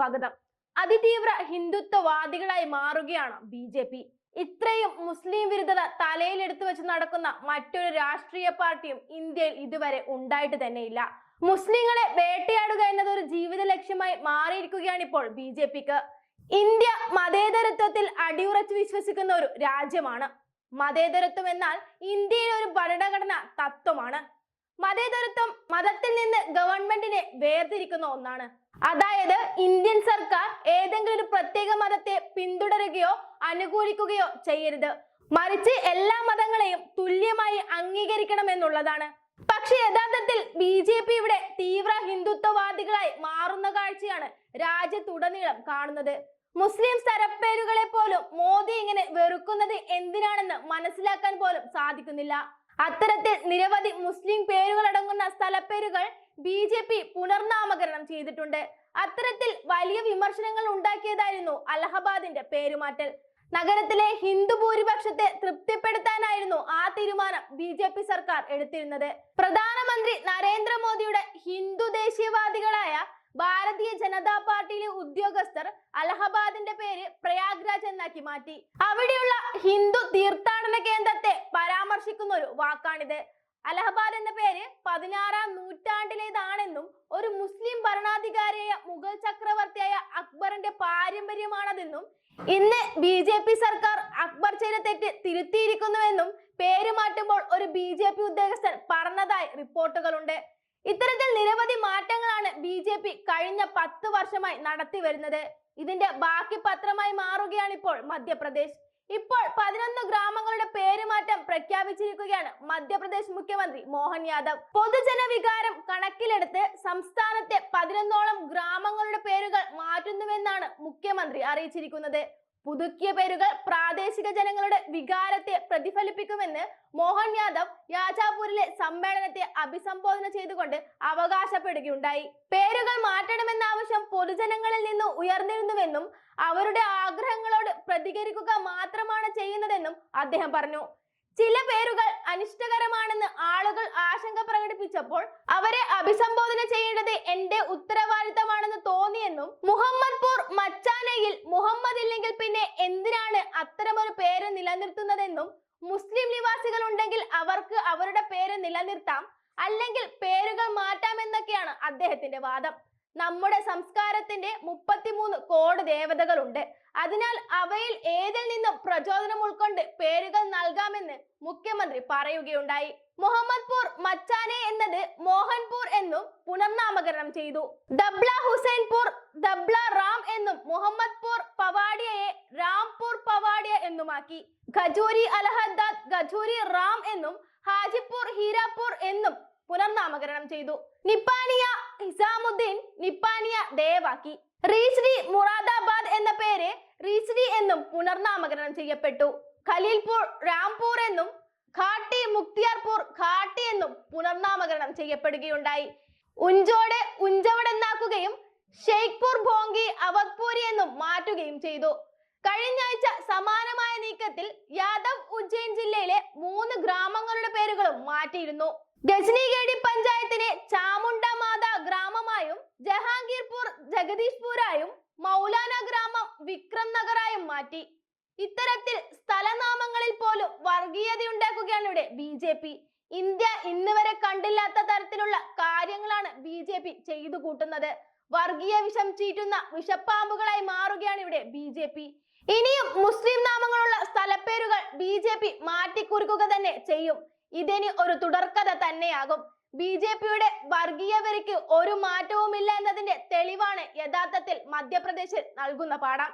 സ്വാഗതം. അതിതീവ്ര ഹിന്ദുത്വവാദികളായി മാറുകയാണ് ബി ജെ പി. ഇത്രയും മുസ്ലിം വിരുദ്ധത തലയിലെടുത്തു വെച്ച് നടക്കുന്ന മറ്റൊരു രാഷ്ട്രീയ പാർട്ടിയും ഇന്ത്യയിൽ ഇതുവരെ ഉണ്ടായിട്ട് തന്നെയില്ല. മുസ്ലിങ്ങളെ വേട്ടയാടുക എന്നത് ഒരു ജീവിത ലക്ഷ്യമായി മാറിയിരിക്കുകയാണ് ഇപ്പോൾ ബി ജെ പിക്ക്. ഇന്ത്യ മതേതരത്വത്തിൽ അടിയുറച്ച് വിശ്വസിക്കുന്ന ഒരു രാജ്യമാണ്. മതേതരത്വം എന്നാൽ ഇന്ത്യയിലെ ഒരു ഭരണഘടന തത്വമാണ്. മതേതരത്വം മതത്തിൽ നിന്ന് ഗവൺമെന്റിനെ വേർതിരിക്കുന്ന ഒന്നാണ്. അതായത് ഇന്ത്യൻ സർക്കാർ ഏതെങ്കിലും ഒരു പ്രത്യേക മതത്തെ പിന്തുടരുകയോ അനുകൂലിക്കുകയോ ചെയ്യരുത്. മറിച്ച് എല്ലാ മതങ്ങളെയും തുല്യമായി അംഗീകരിക്കണം എന്നുള്ളതാണ്. പക്ഷെ യഥാർത്ഥത്തിൽ ബി ജെ പി ഇവിടെ തീവ്ര ഹിന്ദുത്വവാദികളായി മാറുന്ന കാഴ്ചയാണ് രാജ്യത്തുടനീളം കാണുന്നത്. മുസ്ലിം സ്ഥലപ്പേരുകളെ പോലും മോദി ഇങ്ങനെ വെറുക്കുന്നത് എന്തിനാണെന്ന് മനസ്സിലാക്കാൻ പോലും സാധിക്കുന്നില്ല. അത്തരത്തിൽ നിരവധി മുസ്ലിം പേരുകൾ അടങ്ങുന്ന സ്ഥലപ്പേരുകൾ ബി ജെ പി പുനർനാമകരണം ചെയ്തിട്ടുണ്ട്. അത്തരത്തിൽ വലിയ വിമർശനങ്ങൾ ഉണ്ടാക്കിയതായിരുന്നു അലഹബാദിന്റെ പേരുമാറ്റൽ. നഗരത്തിലെ ഹിന്ദു ഭൂരിപക്ഷത്തെ തൃപ്തിപ്പെടുത്താനായിരുന്നു ആ തീരുമാനം ബി ജെ പി സർക്കാർ എടുത്തിരുന്നത്. പ്രധാനമന്ത്രി നരേന്ദ്രമോദിയുടെ ഹിന്ദു ദേശീയവാദികളായ ഭാരതീയ ജനതാ പാർട്ടിയിലെ ഉദ്യോഗസ്ഥർ അലഹബാദിന്റെ പേര് പ്രയാഗ്രാജ് എന്നാക്കി മാറ്റി. അവിടെയുള്ള ഹിന്ദു തീർത്ഥാടന കേന്ദ്രത്തെ പരാമർശിക്കുന്ന ഒരു വാക്കാണിത്. അലഹബാദ് എന്ന പേര് പതിനാറാം നൂറ്റാണ്ടിലേതാണെന്നും ഒരു മുസ്ലിം ഭരണാധികാരിയായ മുഗൾ ചക്രവർത്തിയായ അക്ബറിന്റെ പാരമ്പര്യമാണതെന്നും ഇന്ന് ബി ജെ പി സർക്കാർ അക്ബർ ചെയ്ത തെറ്റ് തിരുത്തിയിരിക്കുന്നുവെന്നും പേര് മാറ്റുമ്പോൾ ഒരു ബി ജെ പി ഉദ്യോഗസ്ഥൻ പറഞ്ഞതായി റിപ്പോർട്ടുകളുണ്ട്. ഇത്തരത്തിൽ നിരവധി മാറ്റങ്ങളാണ് ബി ജെ പി കഴിഞ്ഞ പത്ത് വർഷമായി നടത്തി വരുന്നത്. ഇതിന്റെ ബാക്കി പത്രമായി മാറുകയാണ് ഇപ്പോൾ മധ്യപ്രദേശ്. ഇപ്പോൾ പതിനൊന്ന് ഗ്രാമങ്ങളുടെ പേരുമാറ്റം പ്രഖ്യാപിച്ചിരിക്കുകയാണ് മധ്യപ്രദേശ് മുഖ്യമന്ത്രി മോഹൻ യാദവ്. പൊതുജന വികാരം കണക്കിലെടുത്ത് സംസ്ഥാനത്തെ പതിനൊന്നോളം ഗ്രാമങ്ങളുടെ പേരുകൾ മാറ്റുന്നുവെന്നാണ് മുഖ്യമന്ത്രി അറിയിച്ചിരിക്കുന്നത്. പുതുക്കിയ പേരുകൾ പ്രാദേശിക ജനങ്ങളുടെ വികാരത്തെ പ്രതിഫലിപ്പിക്കുമെന്ന് മോഹൻ യാദവ് യാജാപൂരിലെ സമ്മേളനത്തെ അഭിസംബോധന ചെയ്തുകൊണ്ട് അവകാശപ്പെടുകയുണ്ടായി. പേരുകൾ മാറ്റണമെന്ന ആവശ്യം പൊതുജനങ്ങളിൽ നിന്ന് ഉയർന്നിരുന്നുവെന്നും അവരുടെ ആഗ്രഹങ്ങളോട് പ്രതികരിക്കുക മാത്രമാണ് ചെയ്യുന്നതെന്നും അദ്ദേഹം പറഞ്ഞു. ചില പേരുകൾ അനിഷ്ടകരമാണെന്ന് ആളുകൾ ആശങ്ക പ്രകടിപ്പിച്ചപ്പോൾ അവരെ അഭിസംബോധന ചെയ്യേണ്ടത് മുസ്ലിം നിവാസികൾ ഉണ്ടെങ്കിൽ അവർക്ക് അവരുടെ പേര് നിലനിർത്താം അല്ലെങ്കിൽ പേരുകൾ മാറ്റാമെന്നൊക്കെയാണ് അദ്ദേഹത്തിന്റെ വാദം. നമ്മുടെ സംസ്കാരത്തിന്റെ മുപ്പത്തിമൂന്ന് കോട് ദേവതകളുണ്ട്. അതിനാൽ അവയിൽ ഏതിൽ നിന്നും പ്രചോദനം ഉൾക്കൊണ്ട് പേരുകൾ നൽകാമെന്ന് മുഖ്യമന്ത്രി പറയുകയുണ്ടായി. മുഹമ്മദ്പൂർ മച്ചാനെ എന്നത് മോഹൻപൂർ എന്നും പുനർനാമകരണം ചെയ്തു. ദബ്ല ഹുസൈൻപൂർ ദബ്ല റാം എന്നും മുഹമ്മദ്പൂർ പവാഡിയയെ രാംപൂർ എന്നുമാക്കി. ഖജൂരി അലഹദാദ് ഖജൂരി റാം എന്നും ഹാജിപ്പൂർ ഹീരാപൂർ എന്നും പുനർനാമകരണം ചെയ്തു. നിപ്പാനിയ ഹിസാമുദ്ദീൻ നിപ്പാനിയ ദേവാക്കി റീശ്രീ മുറാദാബാദ് എന്ന പേര് റീശ്രീ എന്നും പുനർനാമകരണം ചെയ്യപ്പെട്ടു. ഖലീൽപൂർ രാംപൂർ എന്നും ഘാട്ടി മുക്തിയാർപൂർ ഘാട്ടി എന്നും പുനർനാമകരണം ചെയ്യപ്പെടുകയുണ്ടായി. ഉഞ്ചോട് ഉഞ്ചവട് എന്നാക്കുകയും ഷെയ്ഖ്പൂർ ഭോങ്കി അവധ്പൂരി എന്നും മാറ്റുകയും ചെയ്തു. കഴിഞ്ഞ ആഴ്ച സമാനമായ നീക്കത്തിൽ യാദവ് ഉജ്ജയിൻ ജില്ലയിലെ മൂന്ന് ഗ്രാമങ്ങളുടെ പേരുകളും മാറ്റിയിരുന്നു. ഗജനിഗേഡി പഞ്ചായത്തിനെ ചാമുണ്ട മാത ഗ്രാമമായും ജഹാംഗീർപൂർ ജഗദീഷ്പൂരായും മൗലാന ഗ്രാമം വിക്രം നഗറായും മാറ്റി. ഇത്തരത്തിൽ സ്ഥലനാമങ്ങളിൽ പോലും വർഗീയതയുണ്ടാക്കുകയാണ് ഇവിടെ ബി ജെ പി. ഇന്ത്യ ഇന്ന് വരെ കണ്ടില്ലാത്ത തരത്തിലുള്ള കാര്യങ്ങളാണ് ബി ജെ പി ചെയ്തു കൂട്ടുന്നത്. വർഗീയ വിഷം ചീറ്റുന്ന വിഷപ്പാമ്പുകളായി മാറുകയാണ് ഇവിടെ ബി ജെ പി ഇനിയും മുസ്ലിം നാമങ്ങളുള്ള സ്ഥലപ്പേരുകൾ ബി ജെ പി മാറ്റിക്കുറിക്കുക തന്നെ ചെയ്യും. ഇതിനി ഒരു തുടർക്കഥ തന്നെയാകും. ബി ജെ പിയുടെ വർഗീയവരിക്ക് ഒരു മാറ്റവുമില്ല എന്നതിന്റെ തെളിവാണ് യഥാർത്ഥത്തിൽ മധ്യപ്രദേശിൽ നൽകുന്ന പാഠം.